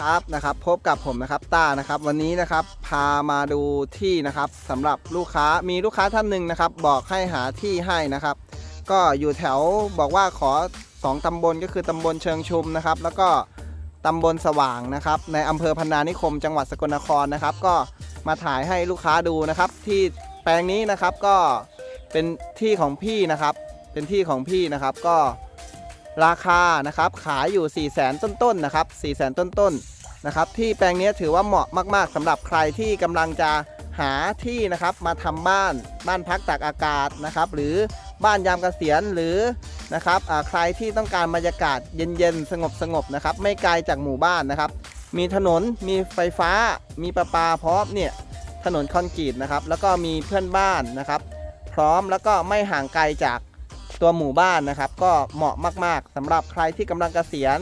ครับนะครับพบกับผมนะครับต้านะครับวันนี้นะครับพามาดูที่นะครับสำหรับลูกค้ามีลูกค้าท่านหนึ่งนะครับ บอกให้หาที่ให้นะครับ ก็อยู่แถวบอกว่าขอ 2ตำบลก็คือตำบลเชิงชุมนะครับ แล้วก็ตำบลสว่างนะครับ ในอำเภอพันนานิคม จังหวัดสกลนครนะครับ ก็มาถ่ายให้ลูกค้าดูนะครับ ที่แปลงนี้นะครับก็เป็นที่ของพี่นะครับ เป็นที่ของพี่นะครับก็ ราคานะครับขายอยู่ 4 0 0แสนต้นๆนะครับ4 0 0แสนต้นๆนะครับที่แปลงนี้ถือว่าเหมาะมากๆสำหรับใครที่กำลังจะหาที่นะครับมาทำบ้านบ้านพักตากอากาศนะครับหรือบ้านยามเกษียณหรือนะครับอ่าใครที่ต้องการบรรยากาศเย็นๆ สงบๆนะครับไม่ไกลจากหมู่บ้านนะครับ มีถนนมีไฟฟ้า มีประปาพร้อมเนี่ยถนนคอนกรีตนะครับแล้วก็มีเพื่อนบ้านนะครับ พร้อมแล้วก็ไม่ห่างไกลจาก ตัวหมู่บ้านนะครับ ก็เหมาะมาก ๆสำหรับใครที่กำลังเกษียณ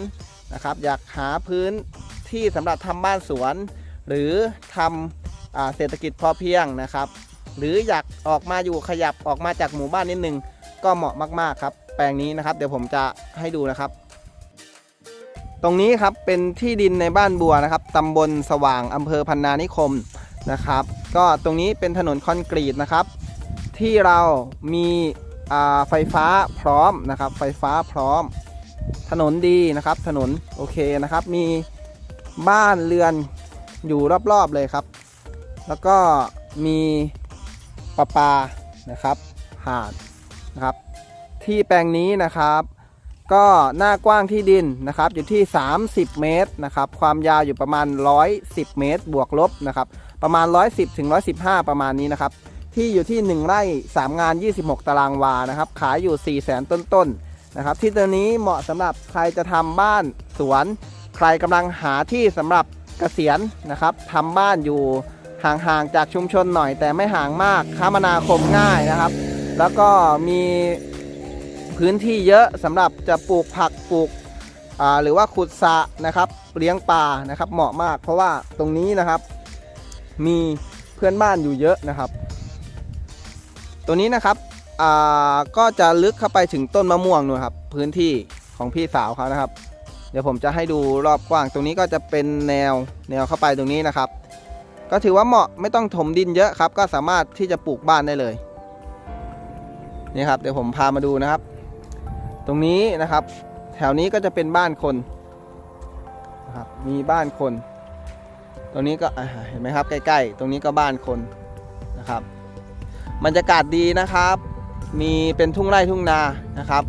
นะครับ อยากหาพื้นที่สำหรับทำบ้านสวน หรือทำอเศรษฐกิจพอเพียงนะครับ หรืออยากออกมาอยู่ขยับออกมาจากหมู่บ้านนิดนึงก็เหมาะมากๆครับ แปลงนี้นะครับเดี๋ยวผมจะให้ดูนะครับ ตรงนี้ครับเป็นที่ดินในบ้านบัวนะครับตำบลสว่างอำเภอพันนานิคมนะครับ ก็ตรงนี้เป็นถนนคอนกรีตนะครับ ที่เรามี ไฟฟ้าพร้อมนะครับ ไฟฟ้าพร้อม ถนนดีนะครับ ถนนโอเคนะครับ มีบ้านเรือนอยู่รอบๆเลยครับ แล้วก็มีประปานะครับผ่านนะครับ ที่แปลงนี้นะครับ ก็หน้ากว้างที่ดินนะครับ อยู่ที่ 30 เมตรนะครับ ความยาวอยู่ประมาณ 110 เมตร บวกลบนะครับ ประมาณ 110ถึง115 ประมาณนี้นะครับ ที่อยู่ที่ 1 ไร่ 3 งาน 26 ตารางวานะครับ ขายอยู่ 4 0 0 0 0 0ต้นๆนะครับ ที่ตัวนี้เหมาะสำหรับใครจะทำบ้านสวน ใครกำลังหาที่สำหรับเกษียณนะครับทำบ้านอยู่ห่างๆจากชุมชนหน่อย แต่ไม่ห่างมากคมนาคมง่ายนะครับ แล้วก็มีพื้นที่เยอะสำหรับจะปลูกผักปลูกหรือว่าขุดสระนะครับ เลี้ยงปลานะครับเหมาะมาก เพราะว่าตรงนี้นะครับ มีเพื่อนบ้านอยู่เยอะนะครับ ตัวนี้นะครับอ่าก็จะลึกเข้าไปถึงต้นมะม่วงนู่นครับพื้นที่ของพี่สาวเขานะครับ เดี๋ยวผมจะให้ดูรอบกว้างตรงนี้ก็จะเป็นแนวแนวเข้าไปตรงนี้นะครับ ก็ถือว่าเหมาะไม่ต้องถมดินเยอะครับ ก็สามารถที่จะปลูกบ้านได้เลยนี่ครับเดี๋ยวผมพามาดูนะครับ ตรงนี้นะครับ แถวนี้ก็จะเป็นบ้านคนนะครับมีบ้านคน ตรงนี้ก็เห็นไหมครับใกล้ ๆ ตรงนี้ก็บ้านคนนะครับ บรรยากาศดีนะครับ มีเป็นทุ่งไร่ทุ่งนานะครับ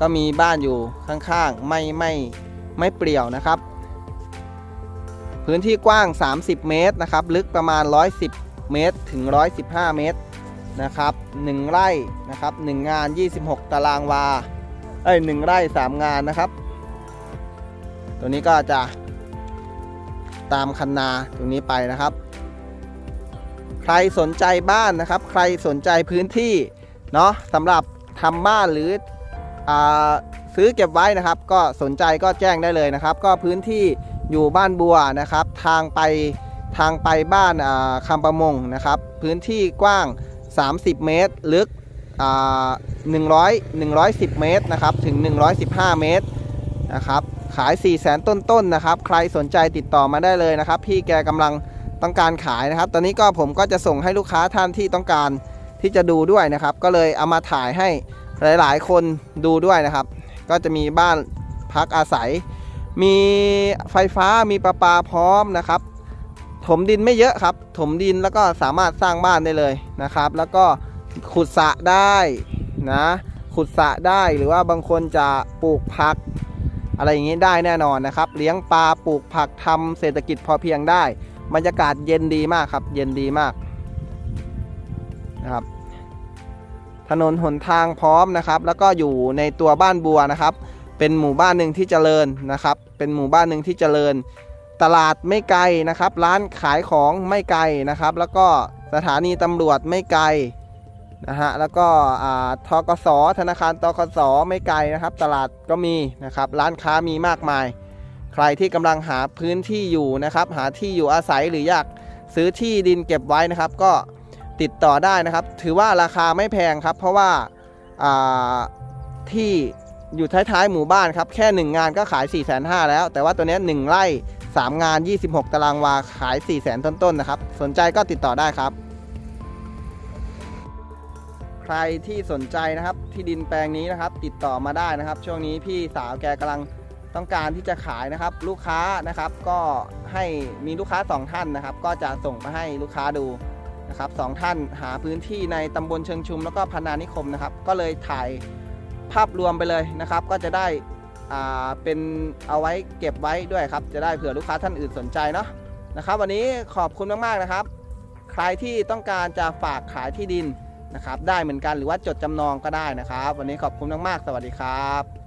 ก็มีบ้านอยู่ข้างๆ ไม่ไม่ไม่เปลี่ยวนะครับ พื้นที่กว้าง 30 เมตรนะครับ ลึกประมาณ 110 เมตรถึง 115 เมตรนะครับ1ไร่นะครับ1งาน 26 ตารางวาเอ้ย1ไร่ 3 งานนะครับ ตัวนี้ก็จะตามคันนาตรงนี้ไปนะครับ รสนใจบ้านนะครับ ใครสนใจพื้นที่เนาะสำหรับทำบ้านหรืออซื้อเก็บไว้นะครับ ก็สนใจก็แจ้งได้เลยนะครับ ก็พื้นที่อยู่บ้านบัวนะครับ ทางไปทางไปบ้านาคำประมงนะครับ พื้นที่กว้าง 30 เมตร ลึก100 110 เมตรนะครับ ถึง 115 เมตรนะครับ ขาย 4 0 0แสนต้นๆนะครับ ใครสนใจติดต่อมาได้เลยนะครับ พี่แกกำลัง ต้องการขายนะครับ ตอนนี้ก็ผมก็จะส่งให้ลูกค้าท่านที่ต้องการที่จะดูด้วยนะครับ ก็เลยเอามาถ่ายให้หลาย ๆ คนดูด้วยนะครับ ก็จะมีบ้านพักอาศัย มีไฟฟ้ามีประปาพร้อมนะครับ ถมดินไม่เยอะครับ ถมดินแล้วก็สามารถสร้างบ้านได้เลยนะครับ แล้วก็ขุดสระได้นะขุดสระได้หรือว่าบางคนจะปลูกผัก อะไรอย่างนี้ได้แน่นอนนะครับ เลี้ยงปลาปลูกผักทำเศรษฐกิจพอเพียงได้ บรรยากาศเย็นดีมากครับ เย็นดีมากนะครับ ถนนหนทางพร้อมนะครับ แล้วก็อยู่ในตัวบ้านบัวนะครับ เป็นหมู่บ้านหนึ่งที่เจริญนะครับ เป็นหมู่บ้านหนึ่งที่เจริญ ตลาดไม่ไกลนะครับ ร้านขายของไม่ไกลนะครับ แล้วก็สถานีตำรวจไม่ไกลนะฮะแล้วก็อ่าทกสธนาคารตกสไม่ไกลนะครับ ตลาดก็มีนะครับ ร้านค้ามีมากมาย ใครที่กำลังหาพื้นที่อยู่นะครับ หาที่อยู่อาศัยหรืออยากซื้อที่ดินเก็บไว้นะครับ ก็ติดต่อได้นะครับ ถือว่าราคาไม่แพงครับ เพราะว่าาที่อยู่ท้ายๆหมู่บ้านครับ แค่ 1 งานก็ขาย 4 5 0 0 0แล้ว แต่ว่าตัวนี้1ไร่ 3 งาน 26 ตารางวาขาย 4 0 0 0 0 0ต้นๆนะครับ สนใจก็ติดต่อได้ครับ ใครที่สนใจนะครับที่ดินแปลงนี้นะครับ ติดต่อมาได้นะครับ ช่วงนี้พี่สาวแกกำลัง ต้องการที่จะขายนะครับ ลูกค้านะครับก็ให้มีลูกค้า 2 ท่านนะครับ ก็จะส่งไปให้ลูกค้าดูนะครับสองท่านหาพื้นที่ในตำบลเชิงชุมแล้วก็พนานิคมนะครับ ก็เลยถ่ายภาพรวมไปเลยนะครับ ก็จะได้เป็นเอาไว้เก็บไว้ด้วยครับ จะได้เผื่อลูกค้าท่านอื่นสนใจเนาะนะครับ วันนี้ขอบคุณมากๆนะครับ ใครที่ต้องการจะฝากขายที่ดินนะครับ ได้เหมือนกันหรือว่าจดจำนองก็ได้นะครับ วันนี้ขอบคุณมากๆสวัสดีครับ